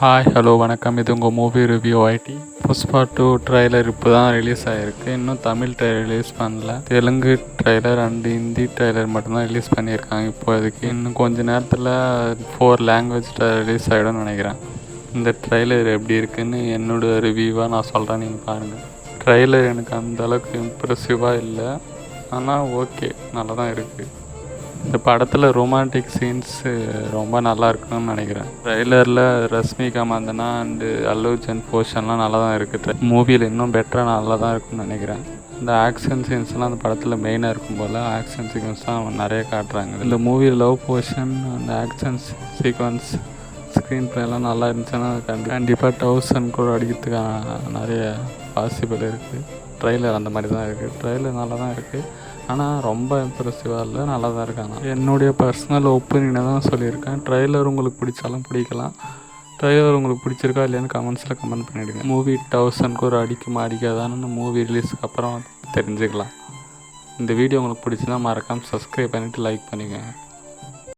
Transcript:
Hi hello வணக்கம். இது உங்கள் movie review ID Pushpa two trailer இப்போ தான் ரிலீஸ் ஆகிருக்கு இன்னும் தமிழ் ட்ரைலர் ரிலீஸ் பண்ணல. Telugu trailer and Hindi trailer மட்டும்தான் ரிலீஸ் பண்ணியிருக்காங்க இப்போதைக்கு இன்னும் கொஞ்ச நேரத்தில் ஃபோர் லாங்குவேஜ் ரிலீஸ் ஆகிடும்னு நினைக்கிறேன். இந்த ட்ரைலர் எப்படி இருக்குன்னு என்னோட ரிவ்யூவாக நான் சொல்கிறேன் நீங்கள் பாருங்கள் ட்ரைலர் எனக்கு அந்தளவுக்கு இம்ப்ரெசிவாக இல்லை. ஆனால் ஓகே நல்லா தான் இருக்குது இந்த படத்தில் ரொமான்டிக் சீன்ஸு ரொம்ப நல்லா இருக்குன்னு நினைக்கிறேன். ட்ரெய்லரில் ரஷ்மிகா மந்தனா அண்டு அல்லுஜன் போர்ஷன்லாம் நல்லா தான் இருக்குது மூவியில் இன்னும் பெட்டராக நல்லா தான் இருக்குன்னு நினைக்கிறேன். இந்த ஆக்ஷன் சீன்ஸ்லாம் அந்த படத்தில் மெயினாக இருக்கும் போல் ஆக்ஷன் சீக்வன்ஸ்லாம் நிறைய காட்டுறாங்க. இந்த மூவி லவ் போர்ஷன் அந்த ஆக்ஷன் சீக்வன்ஸ் ஸ்க்ரீன் ப்ளேலாம் நல்லா இருந்துச்சுன்னா கண்டி கண்டிப்பாக தௌசண்ட் கூட அடிக்கிறதுக்கான நிறைய பாசிபிள் இருக்குது ட்ரெய்லர் அந்த மாதிரி தான் இருக்குது ட்ரெய்லர் நல்லா தான் இருக்குது ஆனால் ரொம்ப இம்ப்ரெசிவாக இல்லை நல்லா தான் இருக்காங்க என்னுடைய பர்சனல் ஒப்பீனியனை தான் சொல்லியிருக்கேன். ட்ரெய்லர் உங்களுக்கு பிடிச்சாலும் பிடிக்கலாம். ட்ரெய்லர் உங்களுக்கு பிடிச்சிருக்கா இல்லையான்னு கமெண்ட்ஸில் கமெண்ட் பண்ணிவிடுங்க மூவி தௌசண்ட்க்கு ஒரு அடிக்குமா அடிக்காதான்னு மூவி ரிலீஸ்க்கு அப்புறம் தெரிஞ்சுக்கலாம். இந்த வீடியோ உங்களுக்கு பிடிச்சினா மறக்காமல் சப்ஸ்கிரைப் பண்ணிவிட்டு லைக் பண்ணிக்கோங்க.